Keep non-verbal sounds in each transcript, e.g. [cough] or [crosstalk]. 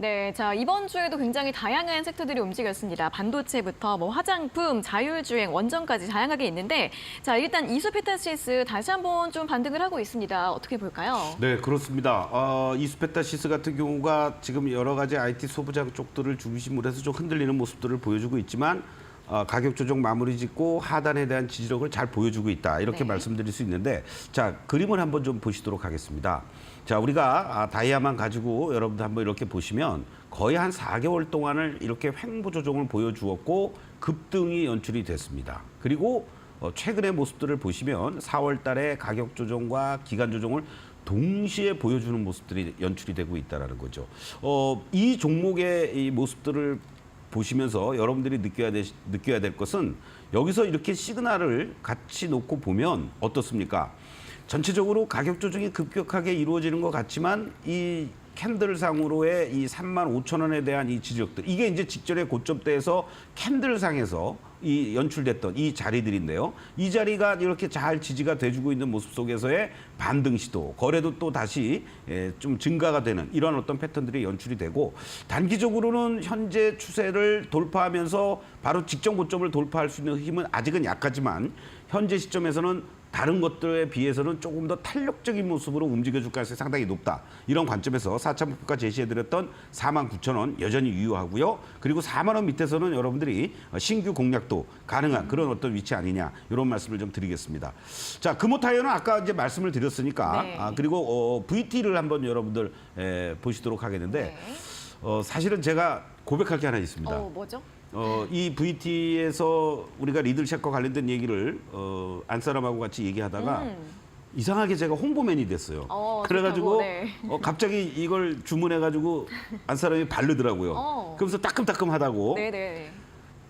네, 자 이번 주에도 굉장히 다양한 섹터들이 움직였습니다. 반도체부터 뭐 화장품, 자율주행, 원전까지 다양하게 있는데, 자 일단 이수페타시스 다시 한번 좀 반등을 하고 있습니다. 어떻게 볼까요? 네, 그렇습니다. 어, 이수페타시스 같은 경우가 지금 여러 가지 IT 소부장 쪽들을 중심으로 해서 좀 흔들리는 모습들을 보여주고 있지만 어, 가격 조정 마무리 짓고 하단에 대한 지지력을 잘 보여주고 있다. 이렇게 네. 말씀드릴 수 있는데 자, 그림을 한번 좀 보시도록 하겠습니다. 자, 우리가 아, 다이아만 가지고 여러분들 한번 이렇게 보시면 거의 한 4개월 동안을 이렇게 횡보 조정을 보여주었고 급등이 연출이 됐습니다. 그리고 어, 최근의 모습들을 보시면 4월 달에 가격 조정과 기간 조정을 동시에 보여주는 모습들이 연출이 되고 있다는 거죠. 어, 이 종목의 이 모습들을 보시면서 여러분들이 느껴야, 되, 느껴야 될 것은 여기서 이렇게 시그널을 같이 놓고 보면 어떻습니까? 전체적으로 가격 조정이 급격하게 이루어지는 것 같지만 이 캔들상으로의 이 3만 5천 원에 대한 이 지적들 이게 이제 직전의 고점대에서 캔들상에서 이 연출됐던 이 자리들인데요. 이 자리가 이렇게 잘 지지가 돼주고 있는 모습 속에서의 반등 시도, 거래도 또 다시 예, 좀 증가가 되는 이러한 어떤 패턴들이 연출이 되고 단기적으로는 현재 추세를 돌파하면서 바로 직전 고점을 돌파할 수 있는 힘은 아직은 약하지만 현재 시점에서는 다른 것들에 비해서는 조금 더 탄력적인 모습으로 움직여줄 가능성이 상당히 높다. 이런 관점에서 4차 목표가 제시해드렸던 4만 9천 원 여전히 유효하고요. 그리고 4만 원 밑에서는 여러분들이 신규 공략도 가능한 그런 어떤 위치 아니냐 이런 말씀을 좀 드리겠습니다. 자, 금호타이어는 아까 이제 말씀을 드렸으니까 네. 아, 그리고 어, VT를 한번 여러분들 에, 보시도록 하겠는데 네. 어, 사실은 제가 고백할 게 하나 있습니다. 어 뭐죠? 어, 이 VT에서 우리가 리들샷과 관련된 얘기를 어, 안사람하고 같이 얘기하다가 음. 이상하게 제가 홍보맨이 됐어요. 어, 그래가지고 좋다고, 네. 어, 갑자기 이걸 주문해가지고 안사람이 바르더라고요. 어. 그러면서 따끔따끔하다고. 네네.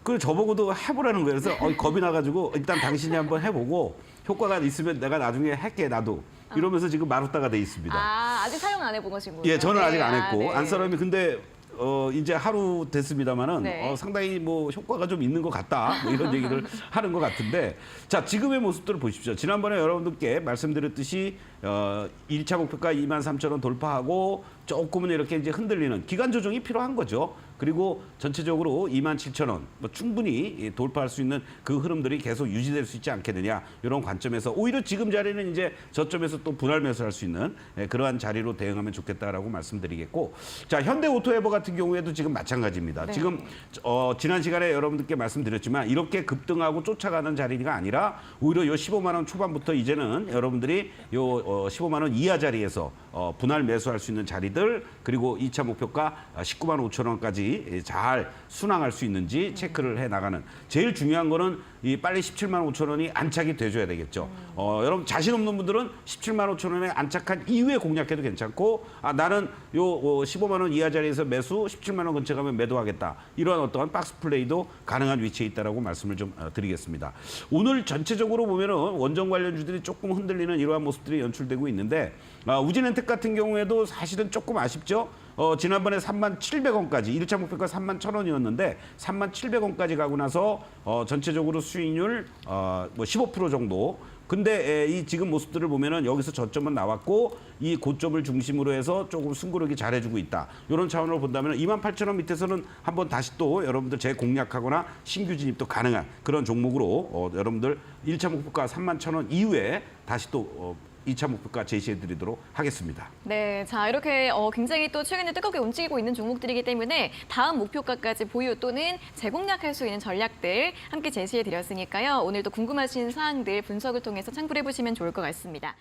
그걸 저보고도 해보라는 거예요. 그래서 어, 겁이 나가지고 일단 당신이 한번 해보고 효과가 있으면 내가 나중에 할게 나도. 이러면서 지금 마루따가 돼 있습니다. 아 아직 사용 안 해본 것이군요. 예, 저는 네. 아직 안 아, 했고 네. 안사람이 근데 어 이제 하루 됐습니다만은 네. 어, 상당히 뭐 효과가 좀 있는 것 같다 뭐 이런 얘기를 [laughs] 하는 것 같은데 자 지금의 모습들을 보십시오. 지난번에 여러분들께 말씀드렸듯이 어 1차 목표가 2만 3천 원 돌파하고 조금은 이렇게 이제 흔들리는 기간 조정이 필요한 거죠. 그리고 전체적으로 2만 7천 원, 뭐 충분히 이 돌파할 수 있는 그 흐름들이 계속 유지될 수 있지 않겠느냐 이런 관점에서 오히려 지금 자리는 이제 저점에서 또 분할 매수할 수 있는 예, 그러한 자리로 대응하면 좋겠다라고 말씀드리겠고 자 현대 오토에버 같은 경우에도 지금 마찬가지입니다. 네. 지금 어, 지난 시간에 여러분들께 말씀드렸지만 이렇게 급등하고 쫓아가는 자리가 아니라 오히려 요 15만 원 초반부터 이제는 여러분들이 요 어, 15만 원 이하 자리에서 어, 분할 매수할 수 있는 자리들 그리고 2차 목표가 19만 5천 원까지 잘 순항할 수 있는지 체크를 해 나가는 제일 중요한 거는 이 빨리 17만 5천 원이 안착이 돼줘야 되겠죠. 어, 여러분 자신 없는 분들은 17만 5천 원에 안착한 이후에 공략해도 괜찮고 아 나는 요 어, 15만 원 이하 자리에서 매수 17만 원 근처 가면 매도하겠다 이러한 어떠한 박스 플레이도 가능한 위치에 있다라고 말씀을 좀 어, 드리겠습니다. 오늘 전체적으로 보면은 원전 관련주들이 조금 흔들리는 이러한 모습들이 연출되고 있는데 아, 우진엔텍 같은 경우에도 사실은 조금 아쉽죠. 어, 지난번에 3만 700원까지, 1차 목표가 3만 1,000원이었는데 3만 700원까지 가고 나서 어, 전체적으로 수익률 어, 뭐15% 정도. 근데 에, 이 지금 모습들을 보면은 여기서 저점은 나왔고 이 고점을 중심으로 해서 조금 승부르기 잘해주고 있다. 이런 차원으로 본다면 2만 8천 원 밑에서는 한번 다시 또 여러분들 재공략하거나 신규 진입도 가능한 그런 종목으로 어, 여러분들 1차 목표가 3만 1천 원 이후에 다시 또 어, 2차 목표가 제시해드리도록 하겠습니다. 네, 자 이렇게 어, 굉장히 또 최근에 뜨겁게 움직이고 있는 종목들이기 때문에 다음 목표가까지 보유 또는 재공략할 수 있는 전략들 함께 제시해 드렸으니까요. 오늘도 궁금하신 사항들 분석을 통해서 참고해 보시면 좋을 것 같습니다.